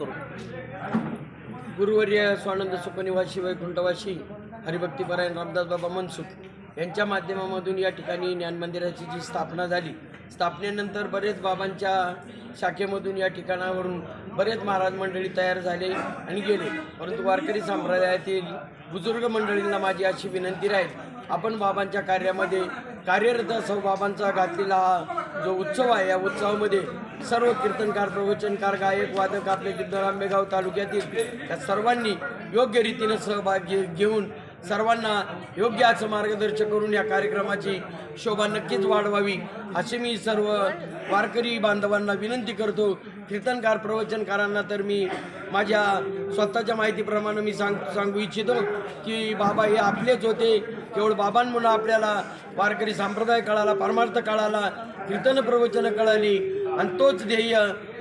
करू. गुरुवर्य स्वानंद सुपनिवासी वैकुंठवासी हरिभक्तीपरायण रामदास बाबा मनसुख यांच्या माध्यमामधून या ठिकाणी ज्ञान मंदिराची जी स्थापना झाली स्थापनेनंतर बरेच बाबांच्या शाखेमधून या ठिकाणावरून बरेच महाराज मंडळी तयार झाले आणि गेले. परंतु वारकरी संप्रदायातील बुजुर्ग मंडळींना माझी अशी विनंती राहील आपण बाबांच्या कार्यामध्ये कार्यरत असो बाबांचा घातलेला हा जो उत्सव आहे या उत्सवामध्ये सर्व कीर्तनकार प्रवचनकार गायक वादक आपले जिल्हा आंबेगाव तालुक्यातील त्या सर्वांनी योग्य रीतीनं सहभाग घेऊन सर्वांना योग्य असं मार्गदर्शन करून या कार्यक्रमाची शोभा नक्कीच वाढवावी. असे मी सर्व वारकरी बांधवांना विनंती करतो. कीर्तनकार प्रवचनकारांना तर मी माझ्या स्वतःच्या माहितीप्रमाणे मी सांग सांगू इच्छितो की बाबा हे आपलेच होते. केवळ बाबांमुळं आपल्याला वारकरी संप्रदाय कळाला परमार्थ कळाला कीर्तन प्रवचनं कळाली. आणि तोच ध्येय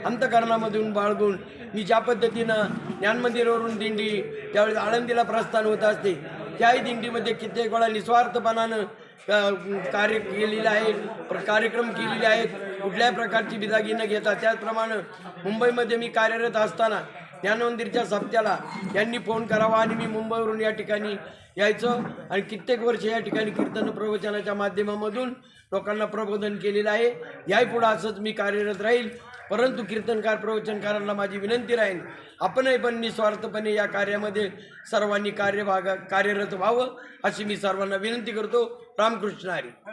अंतकरणामधून बाळगून मी ज्या पद्धतीनं ज्ञानमंदिरावरून दिंडी त्यावेळेस आळंदीला प्रस्थान होत असते. त्याही दिंडीमध्ये कित्येक वेळा निस्वार्थपणानं कार्य केलेले आहे प्र- कार्यक्रम केलेले आहेत. कुठल्याही प्रकारची बिदागी न घेता. त्याचप्रमाणे मुंबईमध्ये मी कार्यरत असताना ज्ञानमंदिरच्या सप्त्याला यांनी फोन करावा आणि मी मुंबईवरून या ठिकाणी यायचं. आणि कित्येक वर्ष या ठिकाणी कीर्तन प्रवचनाच्या माध्यमामधून लोकांना प्रबोधन केलेलं आहे. याही पुढं असंच मी कार्यरत राहील. परंतु कीर्तनकार प्रवचनकारांना माझी विनंती राहील आपणही पण निस्वार्थपणे या कार्यामध्ये सर्वांनी कार्यभाग कार्यरत व्हावं अशी मी सर्वांना विनंती करतो. रामकृष्ण हरी.